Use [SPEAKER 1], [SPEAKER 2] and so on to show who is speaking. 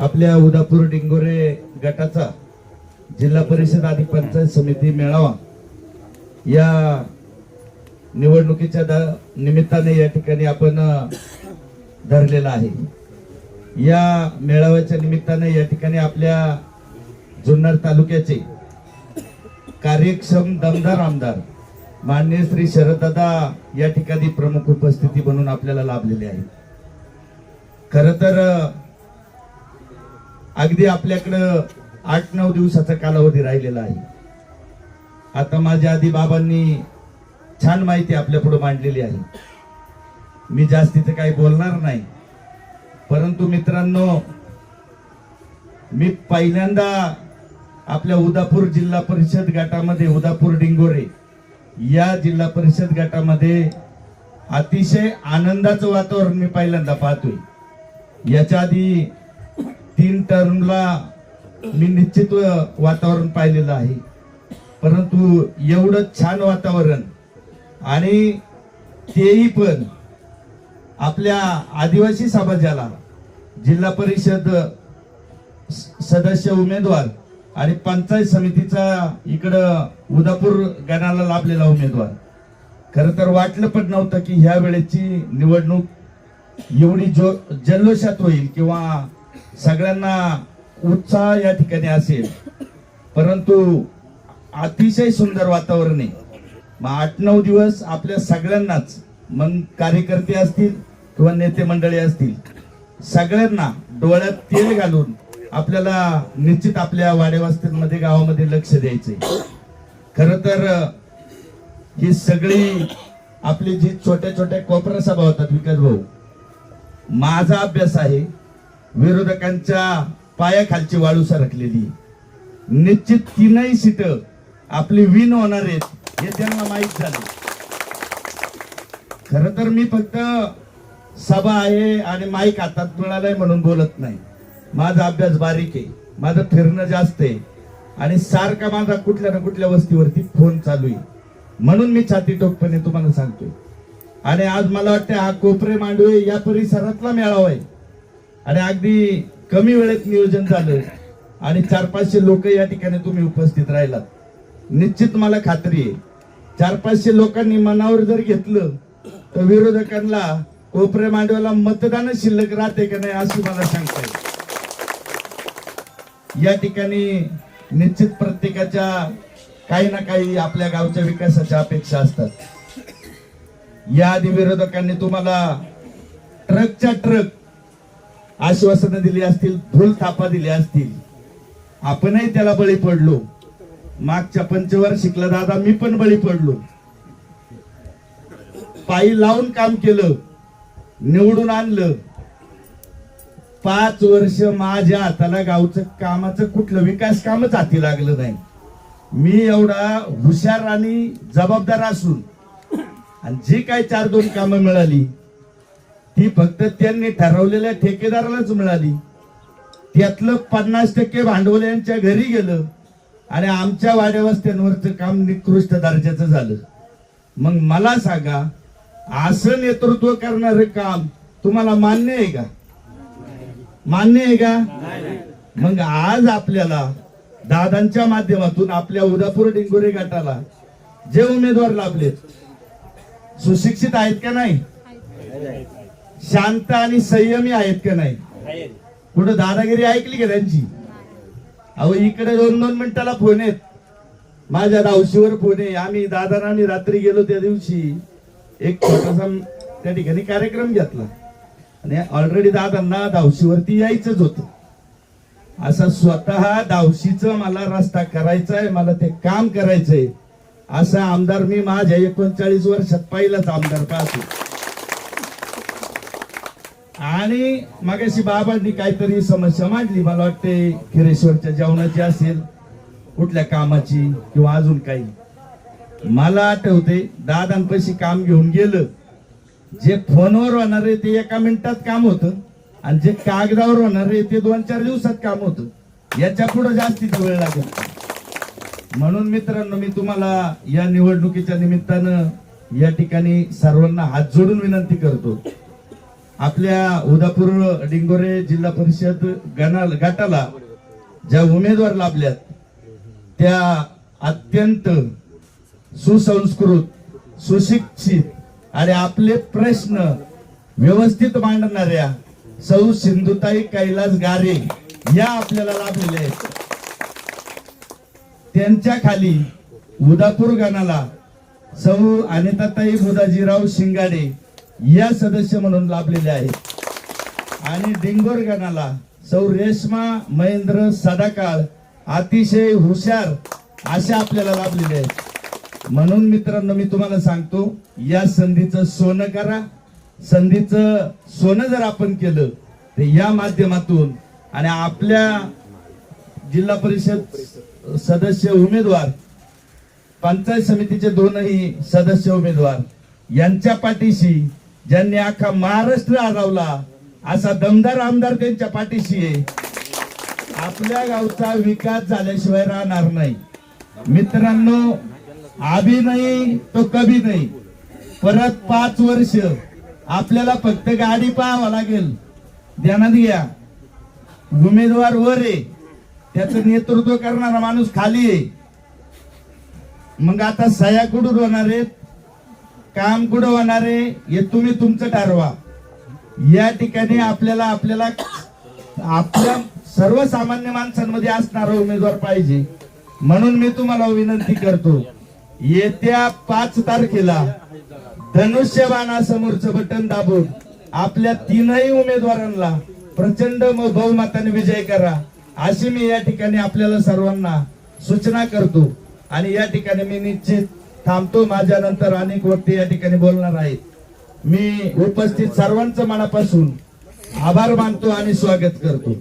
[SPEAKER 1] आपल्या उदापूर डिंगोरे गटाचा जिल्हा परिषद आणि पंचायत समिती मेळावा या निवडणुकीच्या द- निमित्ताने या ठिकाणी आपण धरलेला आहे. या मेळाव्याच्या निमित्ताने या ठिकाणी आपल्या जुन्नर तालुक्याचे कार्यक्षम दमदार आमदार माननीय श्री शरददादा या ठिकाणी प्रमुख उपस्थिती म्हणून आपल्याला लाभलेले आहे खर तर अगदी आपल्याकडं आठ नऊ दिवसाचा कालावधी राहिलेला आहे. आता माझ्या आधी बाबांनी छान माहिती आपल्या पुढे मांडलेली आहे. मी जास्तीचं काही बोलणार नाही. परंतु मित्रांनो मी पहिल्यांदा आपल्या उदापूर जिल्हा परिषद गटामध्ये उदापूर डिंगोरे या जिल्हा परिषद गटामध्ये अतिशय आनंदाचं वातावरण मी पहिल्यांदा पाहतोय. याच्या आधी तीन टर्मला मी निश्चित वातावरण पाहिलेलं आहे. परंतु एवढं छान वातावरण आणि तेही पण आपल्या आदिवासी समाजाला जिल्हा परिषद स- सदस्य उमेदवार आणि पंचायत समितीचा इकडं उदापूर गणाला लाभलेला उमेदवार. खरं तर वाटलं पण नव्हतं की ह्या वेळेची निवडणूक एवढी जो जल्लोषात होईल किंवा सगळ्यांना उत्साह या ठिकाणी असेल. परंतु अतिशय सुंदर वातावरण आहे. मग आठ नऊ दिवस आपल्या सगळ्यांनाच मग कार्यकर्ते असतील किंवा नेते मंडळी असतील सगळ्यांना डोळ्यात तेल घालून आपल्याला निश्चित आपल्या वाडेवास्त्यांमध्ये गावामध्ये लक्ष द्यायचंय. खर तर ही सगळी आपली जी छोट्या छोट्या कोपरा सभा होतात विकास भाऊ माझा अभ्यास आहे विरोधकांच्या पायाखालची वाळू सरकलेली. निश्चित तीनही सीट आपली विन होणार आहेत हे त्यांना माहीत झालं. खर तर मी फक्त सभा आहे आणि माईक हातात मिळालाय म्हणून बोलत नाही. माझा अभ्यास बारीक आहे माझं फिरणं जास्त आहे आणि सारखा माझा कुठल्या ना कुठल्या वस्तीवरती फोन चालू आहे. म्हणून मी छाती टोकपणे तुम्हाला सांगतोय. आणि आज मला वाटतं हा कोपरे मांडवे या परिसरातला मेळावा आहे. आणि अगदी कमी वेळेत नियोजन झालं. आणि चार पाचशे लोक या ठिकाणी तुम्ही उपस्थित राहिलात. निश्चित मला खात्री आहे. चार पाचशे लोकांनी मनावर जर घेतलं तर विरोधकांना कोपरे मांडवाला मतदान शिल्लक राहते का नाही अशी मला सांगता येईल या ठिकाणी निश्चित प्रत्येकाच्या काही ना काही आपल्या गावच्या विकासाच्या अपेक्षा असतात. याआधी विरोधकांनी तुम्हाला ट्रकच्या ट्रक आश्वासनं दिली असतील धूल थापा दिल्या असतील. आपणही त्याला बळी पडलो. मागच्या पंचवार्षिकला दादा मी पण बळी पडलो. पायी लावून काम केलं निवडून आणलं. पाच वर्ष माझ्या हाताला गावचं कामाचं कुठलं विकास कामच हाती लागलं नाही. मी एवढा हुशार आणि जबाबदार असून आणि जी काही चार दोन कामं मिळाली ही फक्त त्यांनी ठरवलेल्या ठेकेदारालाच मिळाली. त्यातलं पन्नास टक्के भांडवल यांच्या घरी गेलं आणि आमच्या वाड्यावस्त्यांवरचं काम निकृष्ट दर्जाचं झालं. मग मला सांगा असं नेतृत्व करणारं काम तुम्हाला मान्य आहे का? मान्य आहे का? मग आज आपल्याला दादांच्या माध्यमातून आपल्या उदापूर डिंगोरे गटाला जे उमेदवार लाभलेत सुशिक्षित आहेत का नाही? शांत आणि संयमी आहेत का नाही? कुठं दादागिरी ऐकली का त्यांची? अहो इकडे दोन दोन मिनिटाला फोन आहेत. माझ्या दावशीवर फोन आहे. आम्ही दादा आम्ही रात्री गेलो त्या दिवशी. एक छोटासा त्या ठिकाणी कार्यक्रम घेतला. आणि ऑलरेडी दादांना दावशीवरती यायचंच होतं. असं स्वतः दावशीचं मला रस्ता करायचा आहे मला ते काम करायचंय. असा आमदार मी माझ्या एकोणचाळीस वर्षात पहिलाच आमदार पाहतो. आणि मगाशी बाबांनी काहीतरी समस्या मांडली. मला वाटते खिरेश्वरच्या जेवणाची असेल कुठल्या कामाची किंवा अजून काही. मला आठवते दादांपाशी काम घेऊन गेलं. जे फोनवर होणार आहे ते एका मिनिटात काम होतं. आणि जे कागदावर होणार आहे ते दोन चार दिवसात काम होतं. याच्यापुढे जास्तीच वेळ लागेल. म्हणून मित्रांनो मी तुम्हाला या निवडणुकीच्या निमित्तानं या ठिकाणी सर्वांना हात जोडून विनंती करतो. आपल्या उदापूर डिंगोरे जिल्हा परिषद गटाला ज्या उमेदवार लाभल्यात त्या अत्यंत सुसंस्कृत सुशिक्षित आणि आपले प्रश्न व्यवस्थित मांडणाऱ्या सौ सिंधुताई कैलास गारे या आपल्याला लाभलेल्या आहेत. त्यांच्या खाली उदापूर गणाला सौ अनिताताई बुदाजीराव शिंगाडे या सदस्य म्हणून लाभलेले आहेत. आणि डिंगोर गणाला सौ रेश्मा महेंद्र सदाकाळ अतिशय हुशार असे आपल्याला लाभलेले आहेत. म्हणून मित्रांनो मी तुम्हाला सांगतो या संधीचं सोनं करा. संधीचं सोनं जर आपण केलं तर या माध्यमातून आणि आपल्या जिल्हा परिषद सदस्य उमेदवार पंचायत समितीचे दोनही सदस्य उमेदवार यांच्या पाठीशी ज्यांनी अख्खा महाराष्ट्र आजावला असा दमदार आमदार त्यांच्या पाठीशी आहे. आपल्या गावचा विकास झाल्याशिवाय राहणार नाही. मित्रांनो आभी नाही तो कभी नाही. परत पाच वर्ष आपल्याला फक्त गाडी पाहावा लागेल. ध्यानात घ्या. उमेदवार वर आहे. त्याचं नेतृत्व करणारा माणूस खाली आहे. मग आता सह्या कुठून होणार आहेत काम कुठं होणार आहे हे तुम्ही तुमचं ठरवा. या ठिकाणी आपल्याला आपल्याला आपल्या सर्वसामान्य माणसांमध्ये असणारा उमेदवार पाहिजे. म्हणून मी तुम्हाला विनंती करतो येत्या पाच तारखेला धनुष्यबाणासमोरचं बटन दाबून आपल्या तीनही उमेदवारांना प्रचंड बहुमताने विजय करा. अशी मी या ठिकाणी आपल्याला सर्वांना सूचना करतो. आणि या ठिकाणी मी निश्चित थांबतो माझ्या नंतर अनेक व्यक्ती या ठिकाणी बोलणार आहेत. मी उपस्थित सर्वांचं मनापासून आभार मानतो आणि स्वागत करतो.